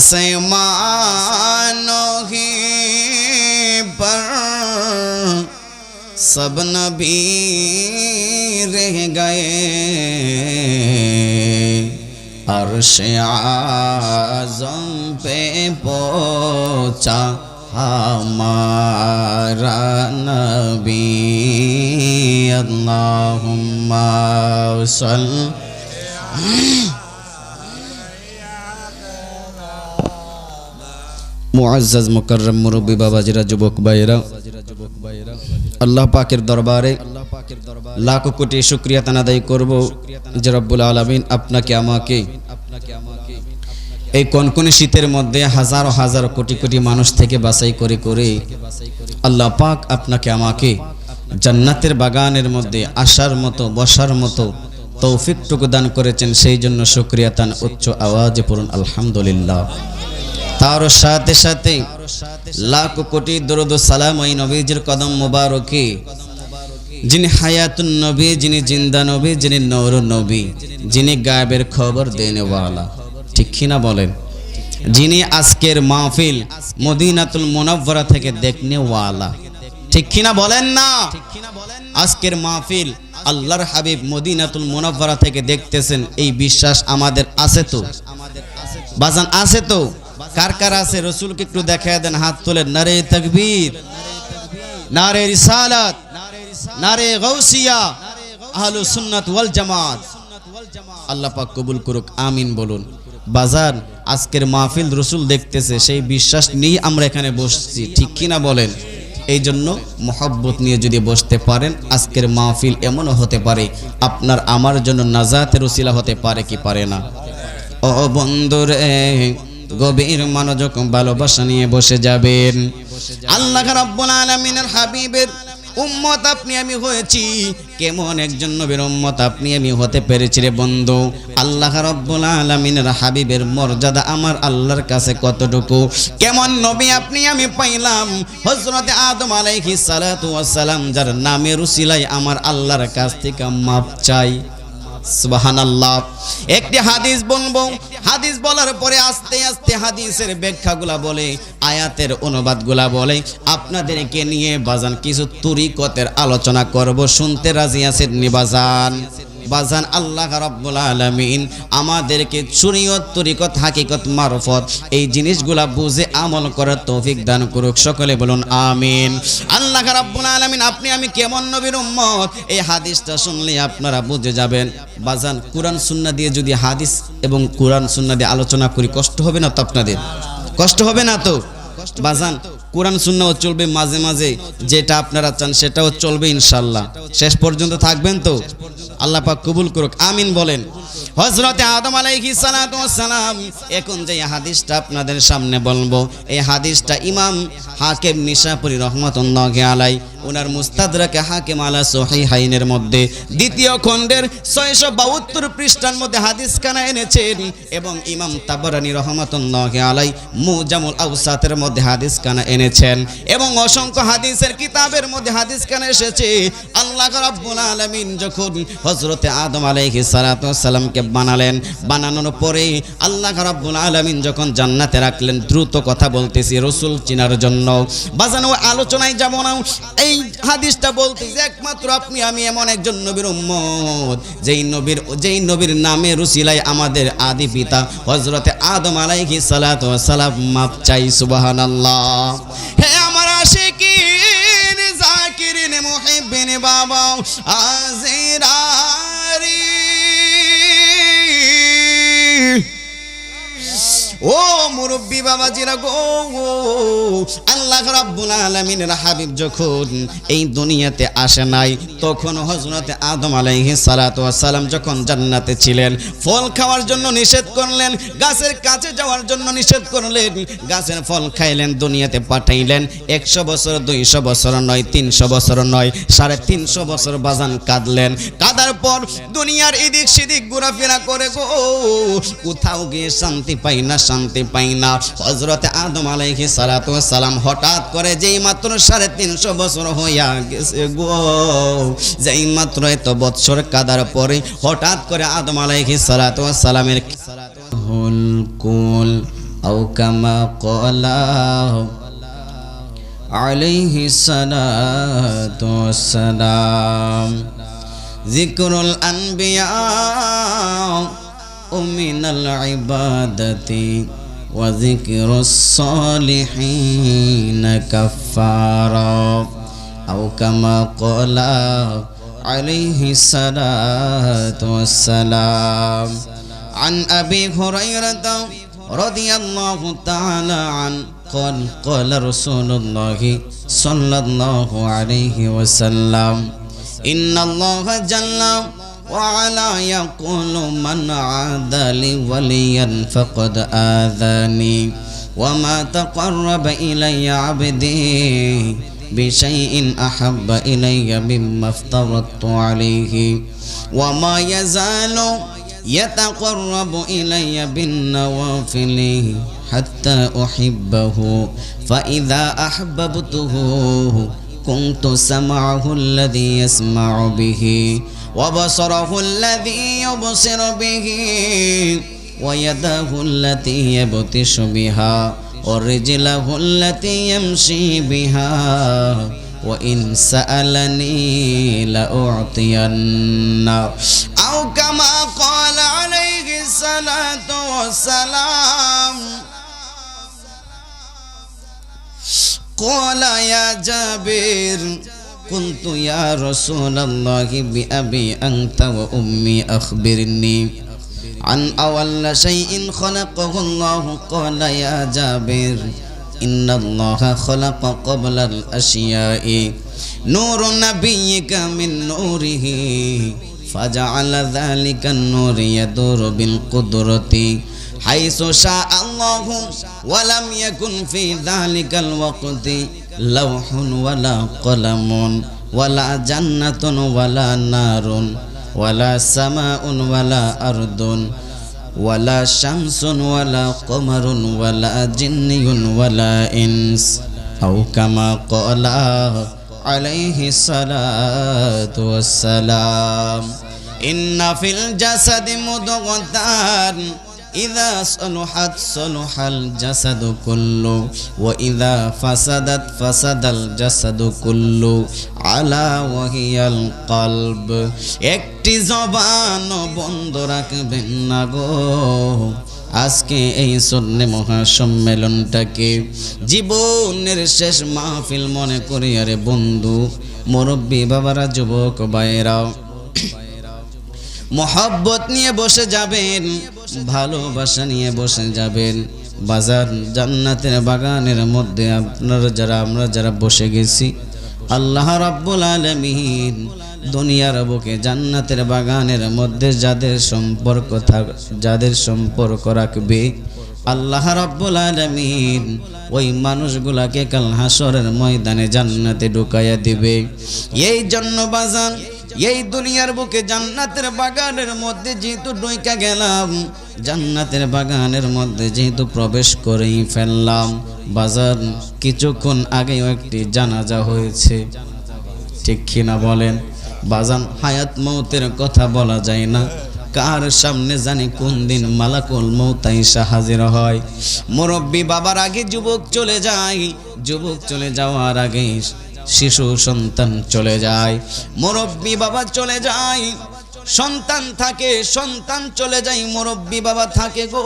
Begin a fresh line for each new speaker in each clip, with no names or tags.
آسمانوں ہی پر سب نبی رہ گئے۔ عرش عظم پہ پہنچا ہمارا نبی۔ اللہم صلی اللہ علیہ وسلم মুআজ্জাজ, মুকাররম, মুরব্বী, বাবাজিরা, যুবক ভাইয়েরা, আল্লাহ পাকের দরবারে লাখ কোটি শুকরিয়া তানাদাই করব যে রব্বুল আলামিন আপনাকে, আমাকে এই কনকনে শীতের মধ্যে হাজার হাজার কোটি কোটি মানুষ থেকে বাছাই করে করে আল্লাহ পাক আপনাকে, আমাকে জান্নাতের বাগানের মধ্যে আসার মতো, বসার মতো তৌফিকটুকু দান করেছেন। সেই জন্য শুক্রিয়া তান উচ্চ আওয়াজে পড়ুন, আলহামদুলিল্লাহ। তার সাথে সাথে লাখ কোটি দরদ সালাম ওই নবীজির কদম মুবারকে, যিনি হায়াতুন নবী, যিনি জিন্দা নবী, যিনি নৌর নবী, যিনি গায়বের খবর দেনেওয়ালা। ঠিক কিনা বলেন? যিনি আজকের মাহফিল মদিনাতুল মুনাওয়ারা থেকে দেখনেওয়ালা। ঠিক কিনা বলেন না? আজকের মাহফিল আল্লাহর হাবিব মদিনাতুল মুনাওয়ারা থেকে দেখতেছেন, এই বিশ্বাস আমাদের আছে তো? বাজান আছে তো? কার কার আছে? রসুলকে একটু দেখা দেন, হাত তোলেন। নারে তকবীর, নারে রিসালাত, নারে গৌসিয়া আহলু সুন্নাত ওয়াল জামাত। আল্লাহ পাক কবুল করুক, আমিন বলুন। বাজার আজকের মাহফিল রসুল দেখতেছে, সেই বিশ্বাস নিয়ে আমরা এখানে বসছি, ঠিক কিনা বলেন? এই জন্য মহব্বত নিয়ে যদি বসতে পারেন, আজকের মাহফিল এমনও হতে পারে, আপনার আমার জন্য নাজাতের উসিলা হতে পারে কি পারে না? ও বন্ধুরে গভীর মনোযোগ ভালোবাসা নিয়ে বসে যাবেন। আল্লাহ রাব্বুল আলামিনের হাবিবের উম্মত আপনি, আমি হয়েছি। কেমন একজন নবীর উম্মত আপনি, আমি হতে পেরেছি রে বন্ধু। আল্লাহ রাব্বুল আলামিনের হাবিবের মর্যাদা আমার আল্লাহর কাছে কতটুকু? কেমন নবী আপনি, আমি পাইলাম। হযরতে আদম আলাইহিস সালাতু ওয়াস সালাম, যার নামের উসিলায় আমার আল্লাহর কাছ থেকে মাপ চাই। একটি হাদিস বলব। হাদিস বলার পরে আস্তে আস্তে হাদিসের ব্যাখ্যাগুলা বলে, আয়াতের অনুবাদগুলা বলে। আপনাদেরকে নিয়ে বাজান কিছু তুরিকতের আলোচনা করব। শুনতে রাজি আছেন নিবাজান বাজান আল্লাহ রাব্বুল আলামিন আমাদেরকে শরীয়ত তরিকত, হাকিকত, মারফত এই জিনিসগুলা বুঝে আমল করার তৌফিক দান করুক। সকলে বলুন আমিন। আল্লাহ রাব্বুল আলামিন, আপনি আমি কেমন নবীর উম্মত? এই হাদিসটা শুনলে আপনারা বুঝে যাবেন। বাজান, কোরআন, সুন্নাহ দিয়ে যদি হাদিস এবং কোরআন, সুন্নাহ দিয়ে আলোচনা করি, কষ্ট হবে না তো আপনাদের? কষ্ট হবে না তো? বাজান কোরআন সুন্নাও চলবে মাঝে মাঝে যেটা আপনারা চান সেটাও চলবে ইনশাল্লাহ শেষ পর্যন্ত থাকবেন তো? আল্লাহ পাক কবুল করুক আমিন বলেন। হজরতে আদম ওয়াস সালাম, এখন যে হাদিসটা আপনাদের সামনে বলব, এই হাদিসটা ইমাম হাকিম নিশাপুরি রহমাতুল্লাহি আলাই ওনার মুস্তাদরাকে হাকিম আলা সহিহাইনের মধ্যে, দ্বিতীয় খণ্ডের 672 পৃষ্ঠার মধ্যে হাদিস কানা এনেছেন, এবং ইমাম তাবরানী রহমাতুল্লাহি আলাই মুজামুল আউসাতের মধ্যে হাদিস কানা এনেছেন, এবং অসংখ্য হাদিসের কিতাবের মধ্যে হাদিস কানা এসেছে, আল্লাহ রাব্বুল আলামিন যখন হযরতে আদম আলাইহিস সালাতু সালামকে বানালেন। বানানোর পরে আল্লাহ রাব্বুল আলামিন যখন জান্নাতে রাখলেন, দ্রুত কথা বলতেছি রসুল চিনার জন্য। বাজানো আলোচনায় যাব না, এই হাদিসটা বলতে যে একমাত্র আপনি, আমি এমন একজন নবীর উম্মত। যেই নবীর যেই নবীর নামে রুসিলাই আমাদের আদি পিতা, হযরতে আদম আলাইহিস সালাতু সালাম মাপ চাই, সুবহানাল্লাহ। হে আমার আশিকিন, জাকিরিন, মুহিব্বিন, বাবা আজিরারি ও মুরব্বী বাবাজিরা গো আল্লাহ রাব্বুল আলামিনের হাবিব যখন এই দুনিয়াতে আসে নাই, তখন হযরতে আদম আলাইহিস সালাতু সালাম যখন জান্নাতে ছিলেন, ফল খাওয়ার জন্য নিষেধ করলেন, গাছের কাছে যাওয়ার জন্য নিষেধ করলেন, গাছের ফল খাইলেন, দুনিয়াতে পাঠাইলেন, একশো বছর, দুইশো বছর নয়, তিনশো বছর নয়, সাড়ে তিনশো বছর বাজান কাঁদলেন। কাদার পর দুনিয়ার এদিক সেদিক ঘোরাফেরা করে গো, কোথাও গিয়ে শান্তি পাই না শান্তি পাই না। হজরত আদম আলাইহি সালাতু সালাম হঠাৎ করে যেই মাত্র সাড়ে তিনশো বছর হইয়া গেছে গো, যেই মাত্র এত বৎসর কাদার পরে হঠাৎ করে আদম আলাইহি সালাতু সালামের হুল কুল আও কামা কলা আলাইহি সালাতু সালাম জিকরুল আনবিয়া من العبادة وذكر الصالحين كفارا أو كما قال عليه الصلاة والسلام عن أبي هريرة رضي الله تعالى عنه قال قال رسول الله صلى الله عليه وسلم إن الله جل وعلا يقول من عاد لي وليا فقد آذاني. وما تقرب إلي عبدي بشيء أحب إلي مما افترضت عليه. وما يزال يتقرب إلي بالنوافل حتى أحبه. فإذا أحببته كنت سمعه الذي يسمع به. وبصره الذي يبصر به ويده التي يبطش بها ورجله التي يمشي بها وإن سألني لأعطينه أو كما قال عليه الصلاة والسلام قال يا جابر قلت يا رسول الله بأبي أنت وأمي أخبرني عن أول شيء خلقه الله قال يا جابر إن الله خلق قبل الأشياء نور نبيك من نوره فجعل ذلك النور يدور بالقدرة حيث شاء الله ولم يكن في ذلك الوقت লাউহুন ওয়ালা কলামুন, ওয়ালা জান্নাতুন ওয়ালা নারুন, ওয়ালা সামাউন ওয়ালা আরদুন, ওয়ালা শামসুন ওয়ালা কমারুন, ওয়ালা জিন্নিউন ওয়ালা ইনস। আও কামা কলা আলাইহি সালাতু ওয়াসসালাম। ইন্না ফিল ইদা সনুহাত সনুহাল জাসাদু কুল্লু, ওয়া ইদা ফাসাদাত ফাসাদাল জাসাদু কুল্লু, আলা ওয়াহিয়াল কলব। একটি জবান বন্ধ রাখবেন না গো। আজকে এই সন্নে মহাসম্মেলনটাকে জীবনের শেষ মাহফিল মনে করি। আরে বন্ধু, মুরব্বী, বাবারা, যুবক বাইরাও মহব্বত নিয়ে বসে যাবেন, ভালোবাসা নিয়ে বসে যাবেন। বাজার জান্নাতের বাগানের মধ্যে আপনারা যারা, আমরা যারা বসে গেছি, আল্লাহ রাব্বুল আলামিন দুনিয়ার বুকে জান্নাতের বাগানের মধ্যে যাদের সম্পর্ক থাক, যাদের সম্পর্ক রাখবে, আল্লাহ রাব্বুল আলামিন ওই মানুষগুলাকে কাল হাসরের ময়দানে জান্নাতে ঢুকাইয়া দিবে। এই জন্য বাজান এই দুনিয়ার বুকে জান্নাতের বাগানের মধ্যে যেহেতু ডইকা গেলাম, জান্নাতের বাগানের মধ্যে যেহেতু প্রবেশ করেই ফেললাম, বাজার কিছুক্ষণ আগেও একটি জানাজা হয়েছে। ঠিক কিনা বলেন? বাজান হায়াত মৌতের কথা বলা যায় না। কার সামনে জানি কোন দিন মালাকুল মৌতাইসা হাজির হয়। মুরব্বী বাবার আগে যুবক চলে যায়, যুবক চলে যাওয়ার আগে শিশু সন্তান চলে যায়, মুরব্বী বাবা চলে যায়, সন্তান থাকে, সন্তান চলে যায়, মুরব্বী বাবা থাকে গো।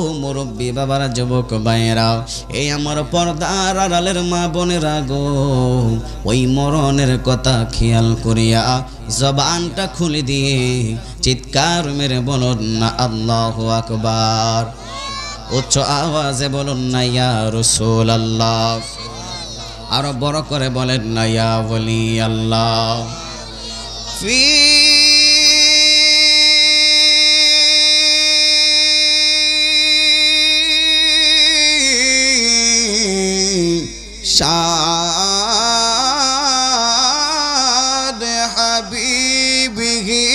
ও মুরব্বী বাবারা, যুবক ভাইয়েরা, এই আমার পর্দার আড়ালের মা বোনেরা গো, ওই মরণের কথা খেয়াল করিয়া জবানটা খুলে দিয়ে চিৎকার মেরে বলুন না, আল্লাহ আকবার। উচ্চ আওয়াজে বলুন না, ইয়া রসুল আল্লাহ আরও বড় করে বলেন না, ইয়া আল্লাহ ফি শাদ হাবিবিহি।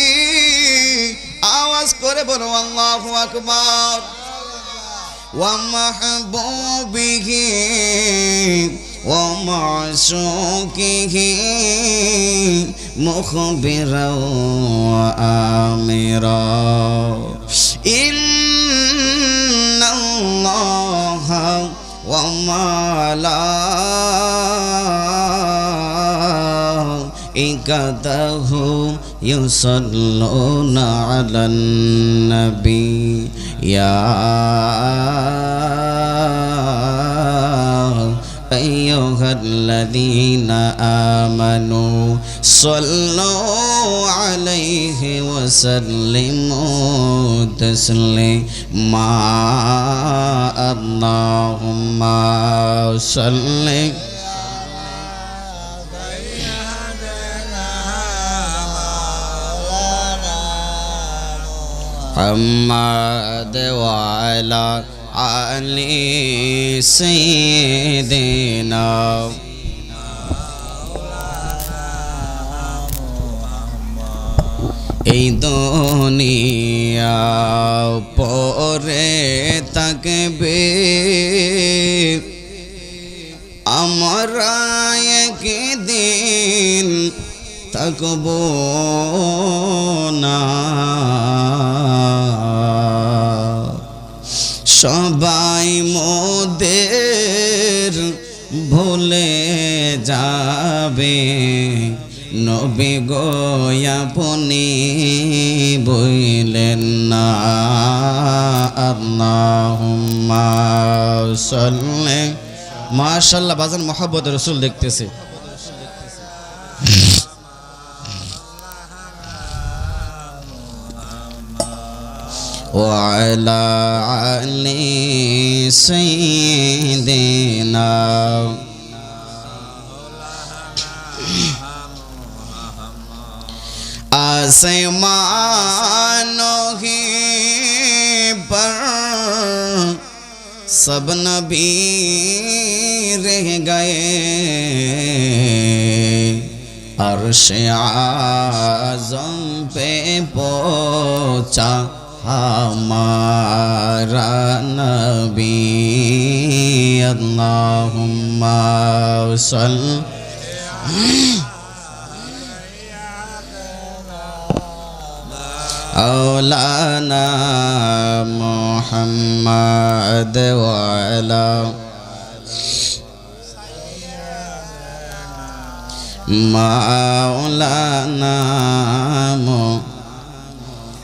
আওয়াজ করে বলো, আল্লাহু আকবার। ওয়া মাহবুবিহি। ومعشوقه مخبرا وآمرا إن الله وملائكته يصلون على النبي يا أيها الذين آمنوا صلوا عليه وسلموا تسليما. اللهم صل محمد وعلى آل سيدنا এই দুনিয়া পরে থাকবে আমরা একদিন থাকব না সবাই মোদের ভুলে যাবে। নবী গোয়াপনি বইলেন না, আল্লাহুম্মা সাল্লি। মাশাআল্লাহ, বাজান মোহাব্বত রসুল দেখতেছে। وعلى علي سيدنا آسمانوں ہی پر سب نبی رہ گئے عرش عظم پہ پوچھا ہمارا نبی اللہم صل أولانا محمد وعلا مولانا محمد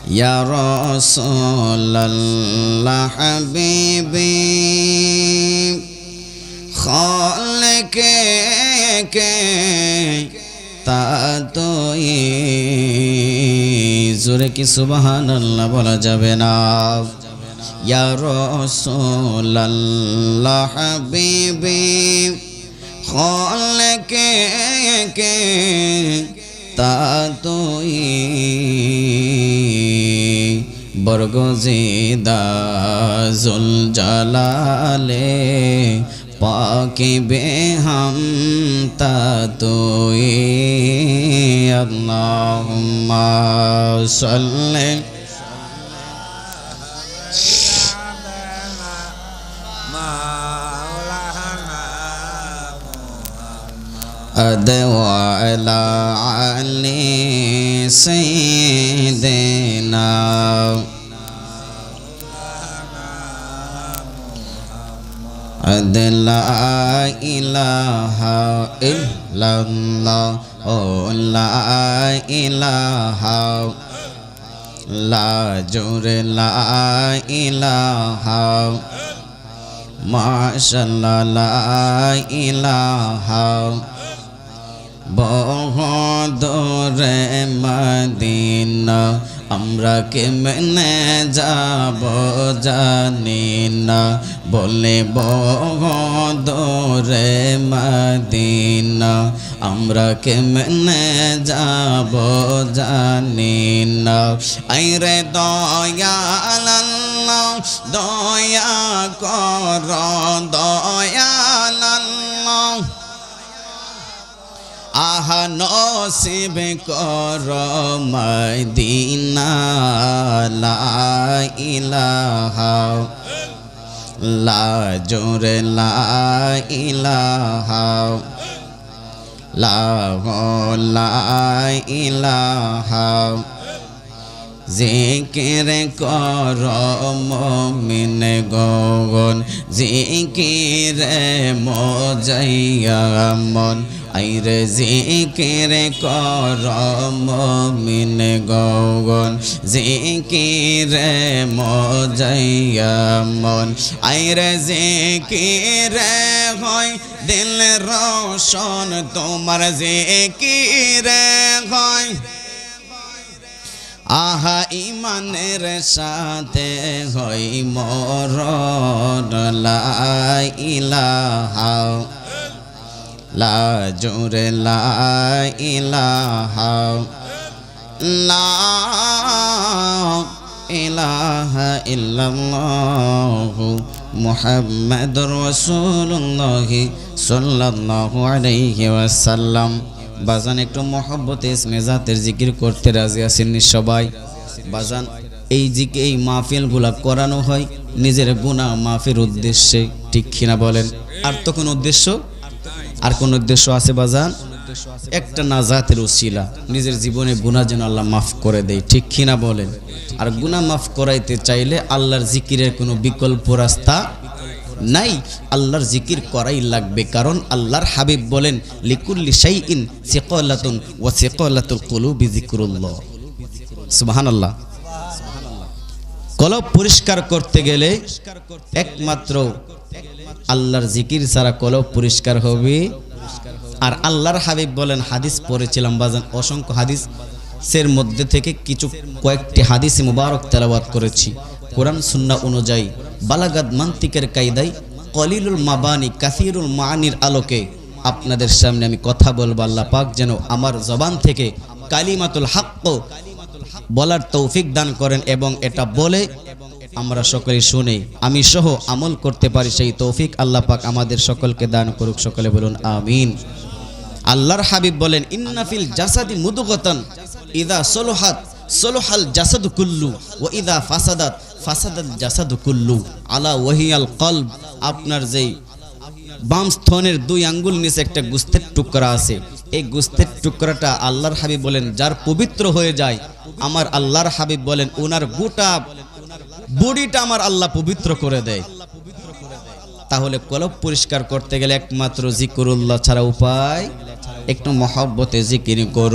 یا رسول اللہ حبیبی خالق کے تاتوئی تو زورے کی سبحان اللہ بولا جبے نا یا رسول اللہ حبیبی، خالق کے تاتوئی বরগজিদা জুল জালালে পাকি বেহাম তা তোই আল্লাহুম্মা সাল্লি أدوى على علي سيدنا. أد لا إله إلا الله. لا إله. لا جور لا إله. ما شاء الله لا إله. বহদরে মদিনা, আমরা কেমনে যাব জানি না। বলে বহদরে মদিনা, আমরা কেমনে যাব জানি না। আইরে দয়াল দয়া কর দয়াল আহা নসিব কর মদিনা, লা ইলাহা লা জোরে, লা ইলাহা লা লা ইলাহা জিকির কর মমিন গগন, জিকির মজাইয়া মন আইরে জিকির কর মমিন গগন, জিকির মজাইয়া মন। আইরে জিকির হয় দিল রোশন, তোমার জিকির হয়। আহা, ইমানের সাথে হই মরণ, লা ইলাহা লা জোরে লা ইলাহা লা ইলাহা ইল্লাল্লাহ মুহাম্মাদুর রাসূলুল্লাহ সাল্লাল্লাহু আলাইহি ওয়াসাল্লাম। বাজান, একটু মহব্বতে, ইসমে জাতের জিকির করতে রাজি আছেন নি সবাই? বাজান, এই জিকে এই মাহফিলগুলা করানো হয় নিজের গুনাহ মাফের উদ্দেশ্যে, ঠিক কিনা বলেন? আর তো কোনো উদ্দেশ্য? আর কোন উদ্দেশ্য আছে বাজান? একটা নাজাতের উসিলা নিজের জীবনে গুনাহ যেন আল্লাহ মাফ করে দেয়। ঠিক কিনা বলেন? আর গুনাহ মাফ করাইতে চাইলে আল্লাহর জিকিরের কোনো বিকল্প রাস্তা নাই। আল্লাহর জিকির করাই লাগবে। কারণ আল্লাহর হাবিব বলেন, লিকুল্লি শাইইন সিকালাতুন ওয়া সিকালাতুল কুলুবি যিকরুল্লাহ। সুবহানাল্লাহ। কলব পরিষ্কার করতে গেলে একমাত্র আল্লাহর জিকির ছাড়া কলব পরিষ্কার হবে। আর আল্লাহর হাবিব বলেন, হাদিস পড়েছিলাম, বাজান, অসংখ্য হাদিস। সের মধ্যে থেকে কিছু কয়েকটি হাদিস মুবারক তেলাওয়াত করেছি। কোরআন, সুন্নাহ অনুযায়ী বালাগাদ মান্তিকের কায়দায় কলিলুল মাবানি, কাসিরুল মানির আলোকে আপনাদের সামনে আমি কথা বলব, আল্লাহ পাক যেন আমার জবান থেকে কালিমাতুল হাক্ক বলার তৌফিক দান করেন এবং এটা বলে আমরা সকলে শুনে, আমি সহ আমল করতে পারি সেই তৌফিক আল্লাহ পাক আমাদের সকলকে দান করুক, সকলে বলুন আমিন। আল্লাহর হাবিব বলেন ইন্নাফিল জাসাদি মুদুগতান, ইদা সলোহাত, সলোহাল জাসাদু কুল্লু ও ইদা ফাসাদাত ফাসাদাত জাসাদু কুল্লু, আলা ওহিয়াল কলব। আপনার যেই বাম স্থনের দুই আঙ্গুল নিচে একটা গুস্তের টুকরা আছে, এই গুস্তের টুকরাটা আল্লাহর হাবিব বলেন, যার পবিত্র হয়ে যায়, আমার আল্লাহর হাবিব বলেন ওনার গোটা বডিটা আমার আল্লাহ পবিত্র করে দেয়। তাহলে কলব পরিষ্কার করতে গেলে একমাত্র জিকুরুল্লাহ ছাড়া উপায়? একটু মহব্বতে জিকির করুন।